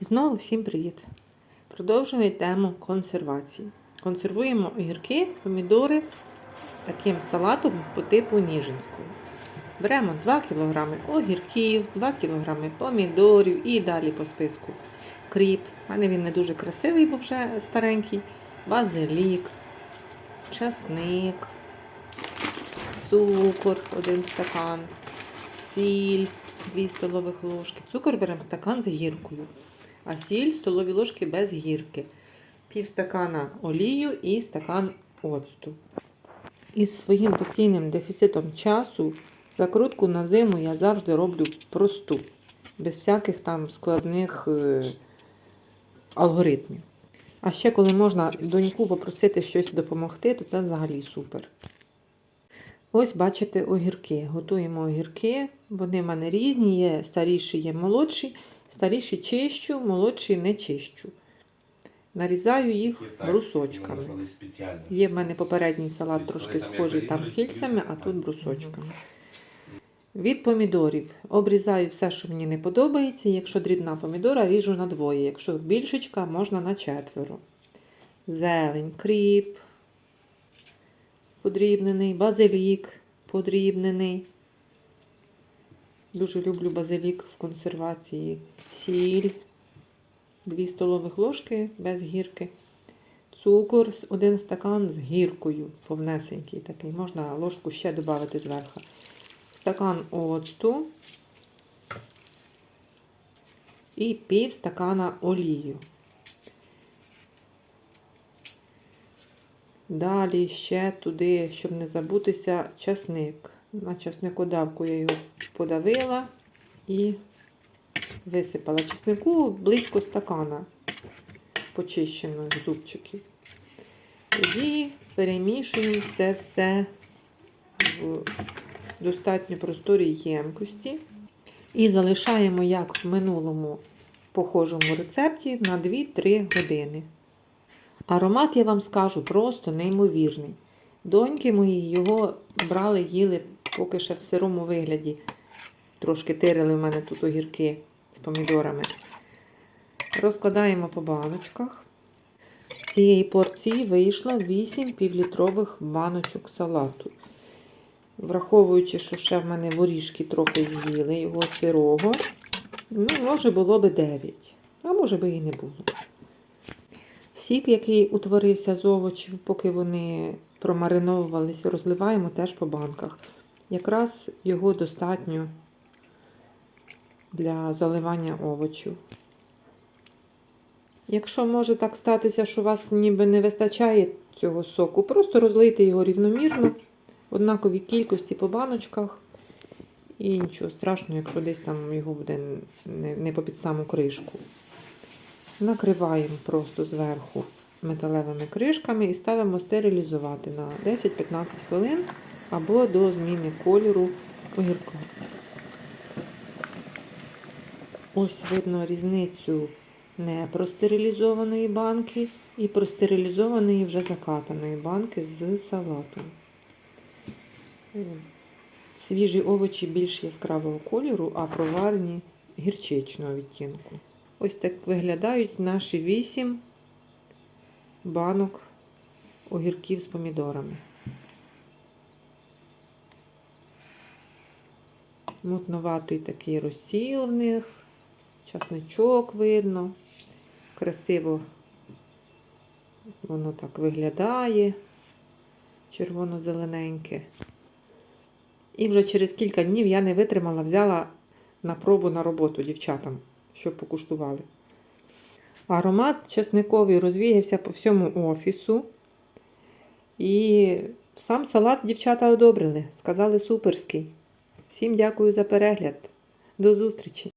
І знову всім привіт! Продовжуємо тему консервації. Консервуємо огірки, помідори таким салатом по типу ніжинського. Беремо 2 кг огірків, 2 кг помідорів і далі по списку кріп. У мене він не дуже красивий, бо вже старенький. Базилік, часник, цукор 1 стакан, сіль 2 столових ложки. Цукор беремо стакан з гіркою, а сіль столові ложки без гірки. Пів стакана олію і стакан оцту. Із своїм постійним дефіцитом часу закрутку на зиму я завжди роблю просту, без всяких там складних е, алгоритмів. А ще коли можна доньку попросити щось допомогти, то це взагалі супер. Ось бачите огірки. Готуємо огірки. Вони в мене різні, є старіші, є молодші. Старіші чищу, молодші не чищу. Нарізаю їх брусочками. Є в мене попередній салат Тобто, трошки схожий там кільцями, а тут брусочками. Від помідорів обрізаю все, що мені не подобається. Якщо дрібна помідора, ріжу на двоє. Якщо більшечка, можна на четверо. Зелень, кріп, подрібнений, базилік подрібнений. Дуже люблю базилік в консервації. Сіль, 2 столових ложки без гірки. Цукор, один стакан з гіркою, повнесенький такий. Можна ложку ще додати зверху. Стакан оцту і пів стакана олію. Далі ще туди, щоб не забутися, часник. На часникодавку я його подавила і висипала чеснику близько стакана почищено з зубчиків. Тоді перемішуємо це все в достатньо просторій ємкості. І залишаємо, як в минулому похожому рецепті, на 2-3 години. Аромат, я вам скажу, просто неймовірний. Доньки мої його брали, їли поки ще в сирому вигляді. Трошки тирили в мене тут огірки з помідорами. Розкладаємо по баночках. З цієї порції вийшло 8 півлітрових баночок салату. Враховуючи, що ще в мене воріжки трохи з'їли його сирого, ну, може було би 9, а може би і не було. Сік, який утворився з овочів, поки вони промариновувалися, розливаємо теж по банках. Якраз його достатньо для заливання овочів. Якщо може так статися, що у вас ніби не вистачає цього соку, просто розлийте його рівномірно, в однаковій кількості по баночках. І нічого страшного, якщо десь там його буде не, не попід саму кришку. Накриваємо просто зверху металевими кришками і ставимо стерилізувати на 10-15 хвилин або до зміни кольору огірка. Ось видно різницю не простерилізованої банки і простерилізованої вже закатаної банки з салатом. Свіжі овочі більш яскравого кольору, а проварені гірчичного відтінку. Ось так виглядають наші 8 банок огірків з помідорами. Мутноватий такий розсіл в них, часничок видно, красиво воно так виглядає, червоно-зелененьке. І вже через кілька днів я не витримала, взяла на пробу на роботу дівчатам, щоб покуштували. Аромат чесниковий розвіявся по всьому офісу. І сам салат дівчата одобрили. Сказали суперський. Всім дякую за перегляд. До зустрічі!